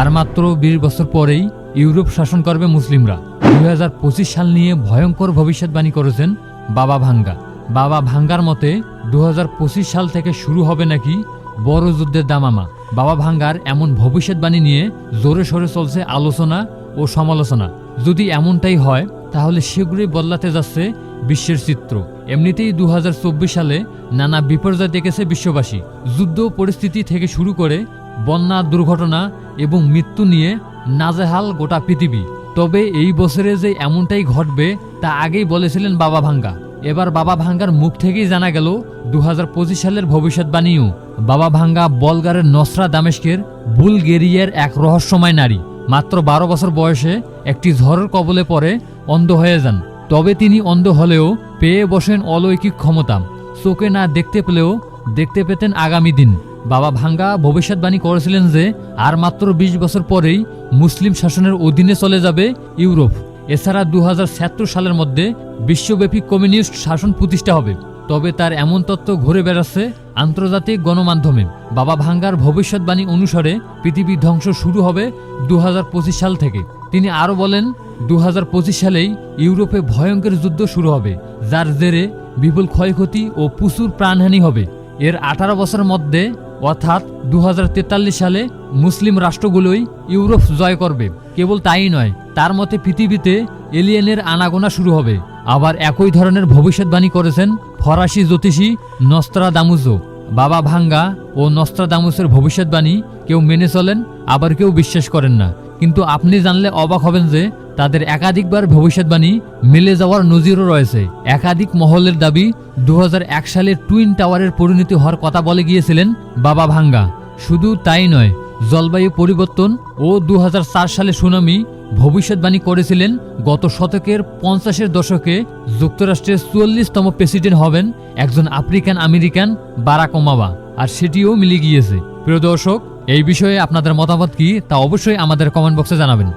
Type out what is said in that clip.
আর মাত্র বিশ বছর পরেই ইউরোপ শাসন করবে মুসলিমরা। দুই সাল নিয়ে ভয়ঙ্কর ভবিষ্যৎবাণী করেছেন বাবা ভাঙ্গা। বাবা ভাঙ্গার মতে দু সাল থেকে শুরু হবে নাকি বড় যুদ্ধের দামামা। বাবা ভাঙ্গার এমন ভবিষ্যৎবাণী নিয়ে জোরে সোরে চলছে আলোচনা ও সমালোচনা। যদি এমনটাই হয়, তাহলে শীঘ্রই বদলাতে যাচ্ছে বিশ্বের চিত্র। এমনিতেই দু হাজার চব্বিশ সালে নানা বিপর্যয় দেখেছে বিশ্ববাসী। যুদ্ধ পরিস্থিতি থেকে শুরু করে বন্যা, দুর্ঘটনা এবং মৃত্যু নিয়ে নাজেহাল গোটা পৃথিবী। তবে এই বছরে যে এমনটাই ঘটবে, তা আগেই বলেছিলেন বাবা ভাঙ্গা। এবার বাবা ভাঙ্গার মুখ থেকেই জানা গেল দু হাজার পঁচিশ সালের ভবিষ্যৎবাণীও বাবা ভাঙ্গা বলগারের নসরা দামেস্কের বুলগেরিয়ার এক রহস্যময় নারী। মাত্র বারো বছর বয়সে একটি ঝড়ের কবলে পড়ে অন্ধ হয়ে যান। তবে তিনি অন্ধ হলেও পেয়ে বসেন অলৌকিক ক্ষমতা। চোখে না দেখতে পেলেও দেখতে পেতেন আগামী দিন। বাবা ভাঙ্গা ভবিষ্যৎবাণী করেছিলেন যে, আর মাত্র ২০ বছর পরেই মুসলিম শাসনের অধীনে চলে যাবে ইউরোপ। এছাড়া দুহাজার সাত সালের মধ্যে বিশ্বব্যাপী কমিউনিস্ট শাসন প্রতিষ্ঠা হবে। তবে তার এমন তত্ত্ব ঘুরে বেড়াচ্ছে আন্তর্জাতিক গণমাধ্যমে। বাবা ভাঙ্গার ভবিষ্যৎবাণী অনুসারে পৃথিবী ধ্বংস শুরু হবে দু হাজার পঁচিশ সাল থেকে। তিনি আরও বলেন দু হাজার পঁচিশ সালেই ইউরোপে ভয়ঙ্কর যুদ্ধ শুরু হবে, যার জেরে বিপুল ক্ষয়ক্ষতি ও প্রচুর প্রাণহানি হবে। এর আঠারো বছরের মধ্যে, অর্থাৎ দু হাজার তেতাল্লিশ সালে মুসলিম রাষ্ট্রগুলোই ইউরোপ জয় করবে। কেবল তাই নয়, তার মতে পৃথিবীতে এলিয়েনের আনাগোনা শুরু হবে। আবার একই ধরনের ভবিষ্যৎবাণী করেছেন ফরাসি জ্যোতিষী নস্ত্রা দামুজো বাবা ভাঙ্গা ও নস্ত্রা দামুসের ভবিষ্যৎবাণী কেউ মেনে চলেন, আবার কেউ বিশ্বাস করেন না। কিন্তু আপনি জানলে অবাক হবেন যে তাদের একাধিকবার ভবিষ্যৎবাণী মিলে যাওয়ার নজিরও রয়েছে। একাধিক মহলের দাবি দু সালের টুইন টাওয়ারের পরিণতি হওয়ার কথা বলে গিয়েছিলেন বাবা ভাঙ্গা। শুধু তাই নয়, জলবায়ু পরিবর্তন ও দু হাজার চার সালে সুনামি ভবিষ্যৎবাণী করেছিলেন গত শতকের পঞ্চাশের দশকে। যুক্তরাষ্ট্রের চুয়াল্লিশতম প্রেসিডেন্ট হবেন একজন আফ্রিকান আমেরিকান বারাক ওবামা, আর সেটিও মিলে গিয়েছে। প্রিয় দর্শক এই বিষয়ে আপনাদের মতামত কি তা অবশ্যই আমাদের কমেন্ট বক্সে জানাবেন।